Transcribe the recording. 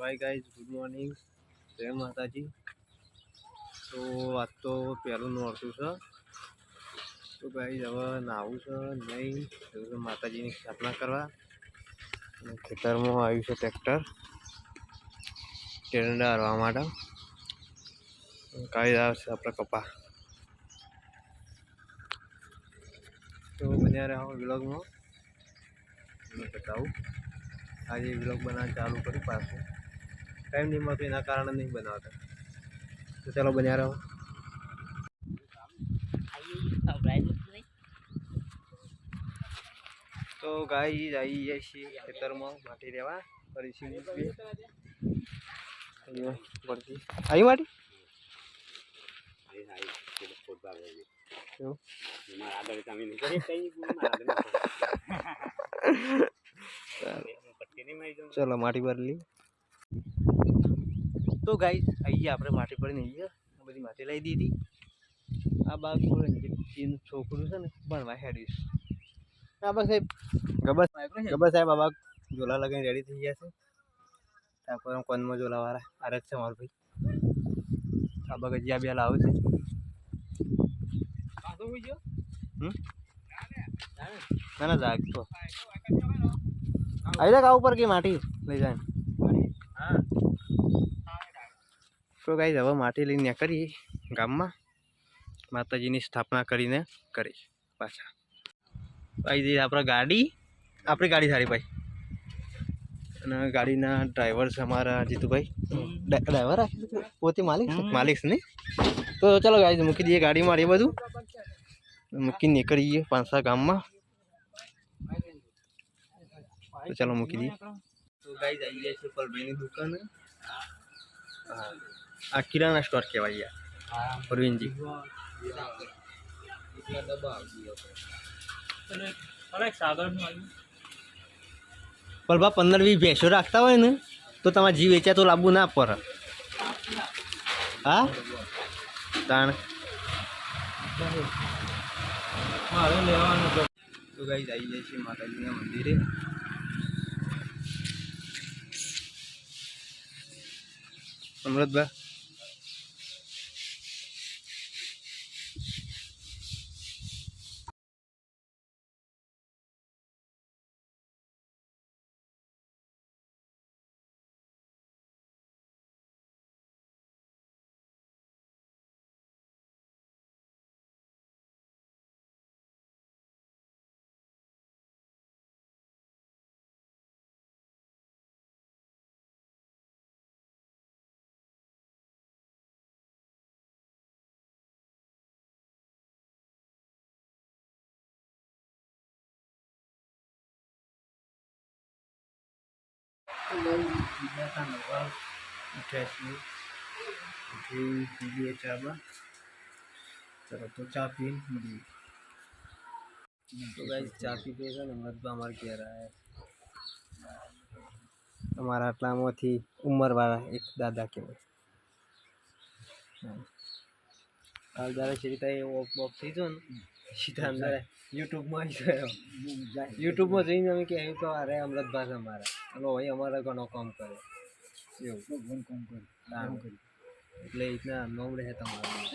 Hi guys good morning જય માતાજી. તો આજ તો પહેલું નોરતું છે. તો ગાઈઝ હવે નાવું છે નહીં. માતાજીની સ્થાપના કરવા. અને ખેતરમાં આવ્યું છે ટ્રેક્ટર ટેરંડા હરવા માટે. કાઈ આવશે આપણે કપા તો બન્યા રહ્યા વિલોગમાં બતાવું. આજે વ્લોગ બનાવવાનું ચાલુ કર્યું પાછું. ટાઈમ નહીં મળતો એના કારણે નહીં બનાવતા. તો ચાલો બન્યા રહો. તો ગાઈ આવી જાય છે ખેતરમાં માટી રહેવા. ફરી છે પડતી આવી માટી? ચલો, માટી ભરલી તો ગાઈ અહીંયા આપણે માટી પડીને અહીંયા બધી માટી લઈ દીધી. આ બાગ જેનું છોકરું છે ને ભણવા હેડીશ આ બસ સાહેબ. ગબર ગબર સાહેબ આ બાગ ઝોલા લગાવીને રેડી થઈ ગયા છે. તારપર કોનમાં ઝોલાવાળા આરે જ છે મારો ભાઈ. આ બાગ હજી આ બે લાવે છે. ના ના. ના જાગતો આવી. આ ઉપર કે માટી. લઈ જાય તો ગાઈ હવે માટી લઈને નીકળીએ ગામમાં. માતાજીની સ્થાપના કરીને કરી પાછા. ભાઈ જઈએ આપણે ગાડી આપણી ગાડી સારી ભાઈ. અને ગાડીના ડ્રાઈવર છે અમારા જીતુભાઈ. ડ્રાઈવર પોતે માલિક માલિક છે નહીં તો ચાલો ગાડી મૂકી દઈએ ગાડી મારી બધું. મૂકીને નીકળીએ પાંચસા ગામમાં. તો ચાલો મૂકી દઈએ. તો ગાઈ જઈએ છીએ પલભાઈની દુકાને. હા. આ કિરાના સ્ટોર કહેવાય યાર. પણ બા પંદર વીસ ભેંસો રાખતા હોય ને, તો તમારે જીવ વેચ્યા તો લાંબુ ના પર હા? તાણ. તો ગાઈ આવી જાય છે માતાજીના મંદિરે. અમૃતભાઈ. ઉઠ્યા છીએ ઉઠી પીવીએ ચામાં ચલો તો ચા પી મળીએ તો ગાઈસ ચા પી પી છે ને મતબા અમારે ઘેર આવ્યા અમારા આટલામાંથી ઉંમરવાળા એક દાદા કહેવાય. કાલ દાદા સીધા એ ઓફ ઓફ થઈ ગયો ને સીધા અંદર યુટ્યુબમાં આવી ગયો. યુટ્યુબમાં જઈને અમે કે આવ્યું તો અરે અમૃતભાઈ અમારા. અને ભાઈ અમારે ઘણો કામ કરે એવું. કામ કરે એટલે રીતના નામ રહે તમારું.